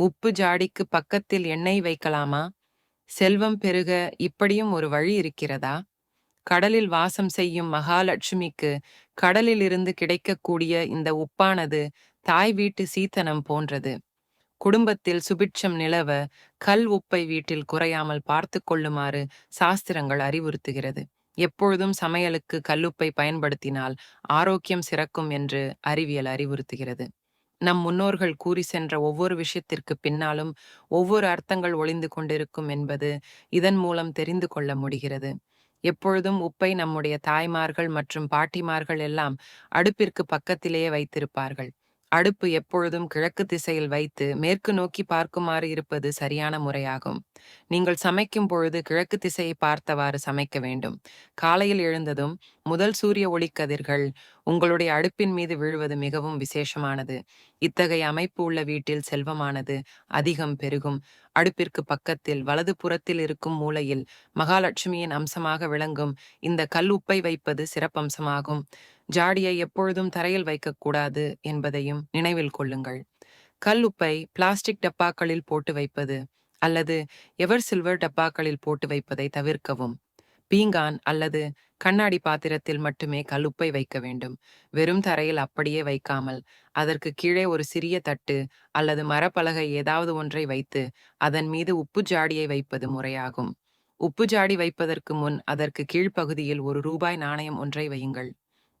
உப்பு ஜாடிக்கு பக்கத்தில் எண்ணெய் வைக்கலாமா? செல்வம் பெருக இப்படியும் ஒரு வழி இருக்கிறதா? கடலில் வாசம் செய்யும் மகாலட்சுமிக்கு கடலில் இருந்து கிடைக்கக்கூடிய இந்த உப்பானது தாய் வீட்டு சீத்தனம் போன்றது. குடும்பத்தில் சுபிட்சம் நிலவ கல் உப்பை வீட்டில் குறையாமல் பார்த்து கொள்ளுமாறு சாஸ்திரங்கள் அறிவுறுத்துகிறது. எப்பொழுதும் சமையலுக்கு கல்லுப்பை பயன்படுத்தினால் ஆரோக்கியம் சிறக்கும் என்று அறிவியல் அறிவுறுத்துகிறது. நம் முன்னோர்கள் கூறி சென்ற ஒவ்வொரு விஷயத்திற்கு பின்னாலும் ஒவ்வொரு அர்த்தங்கள் ஒளிந்து கொண்டிருக்கும் என்பது இதன் மூலம் தெரிந்து கொள்ள முடிகிறது. எப்பொழுதும் உப்பை நம்முடைய தாய்மார்கள் மற்றும் பாட்டிமார்கள் எல்லாம் அடுப்பிற்கு பக்கத்திலேயே வைத்திருப்பார்கள். அடுப்பு எப்பொழுதும் கிழக்கு திசையில் வைத்து மேற்கு நோக்கி பார்க்குமாறு இருப்பது சரியான முறையாகும். நீங்கள் சமைக்கும் பொழுது கிழக்கு திசையை பார்த்தவாறு சமைக்க வேண்டும். காலையில் எழுந்ததும் முதல் சூரிய ஒளிக்கதிர்கள் உங்களுடைய அடுப்பின் மீது விழுவது மிகவும் விசேஷமானது. இத்தகைய அமைப்பு உள்ள வீட்டில் செல்வமானது அதிகம் பெருகும். அடுப்பிற்கு பக்கத்தில் வலது புறத்தில் இருக்கும் மூலையில் மகாலட்சுமியின் அம்சமாக விளங்கும் இந்த கல் உப்பை வைப்பது சிறப்பம்சமாகும். ஜாடியை எப்பொழுதும் தரையில் வைக்கக்கூடாது என்பதையும் நினைவில் கொள்ளுங்கள். கல் உப்பை பிளாஸ்டிக் டப்பாக்களில் போட்டு வைப்பது அல்லது எவர் சில்வர் டப்பாக்களில் போட்டு வைப்பதை தவிர்க்கவும். பீங்கான் அல்லது கண்ணாடி பாத்திரத்தில் மட்டுமே கல்லுப்பை வைக்க வேண்டும். வெறும் தரையில் அப்படியே வைக்காமல் அதற்கு கீழே ஒரு சிறிய தட்டு அல்லது மரப்பலகை ஏதாவது ஒன்றை வைத்து அதன் மீது உப்பு ஜாடியை வைப்பது முறையாகும். உப்பு ஜாடி வைப்பதற்கு முன் அதற்கு கீழ்ப்பகுதியில் ஒரு ரூபாய் நாணயம் ஒன்றை வையுங்கள்.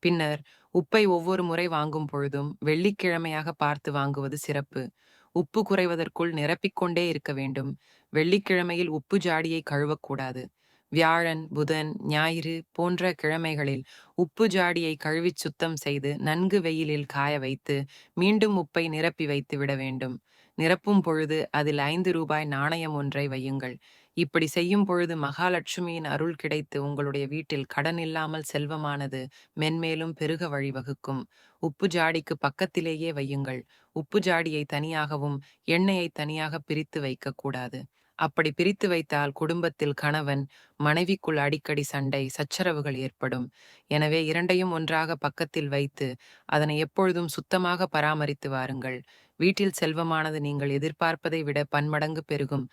பின்னர் உப்பை ஒவ்வொரு முறை வாங்கும் பொழுதும் வெள்ளிக்கிழமையாக பார்த்து வாங்குவது சிறப்பு. உப்பு குறைவதற்குள் நிரப்பிக்கொண்டே இருக்க வேண்டும். வெள்ளிக்கிழமையில் உப்பு ஜாடியை கழுவக்கூடாது. வியாழன் புதன் ஞாயிறு போன்ற கிழமைகளில் உப்பு ஜாடியை கழுவிச் சுத்தம் செய்து நன்கு வெயிலில் காய வைத்து மீண்டும் உப்பை நிரப்பி வைத்து விட வேண்டும். நிரப்பும் பொழுது அதில் ஐந்து ரூபாய் நாணயம் ஒன்றை வையுங்கள். இப்படி செய்யும் பொழுது மகாலட்சுமியின் அருள் கிடைத்து உங்களுடைய வீட்டில் கடன் இல்லாமல் செல்வமானது மென்மேலும் பெருக வழிவகுக்கும் உப்பு ஜாடிக்கு பக்கத்திலேயே வையுங்கள். உப்பு ஜாடியை தனியாகவும் எண்ணெயை தனியாக பிரித்து வைக்கக்கூடாது. அப்படி பிரித்து வைத்தால் குடும்பத்தில் கணவன் மனைவிக்குள் அடிக்கடி சண்டை சச்சரவுகள் ஏற்படும். எனவே இரண்டையும் ஒன்றாக பக்கத்தில் வைத்து அதனை எப்பொழுதும் சுத்தமாக பராமரித்து வாருங்கள். வீட்டில் செல்வமானது நீங்கள் எதிர்பார்ப்பதை விட பன்மடங்கு பெருகும்.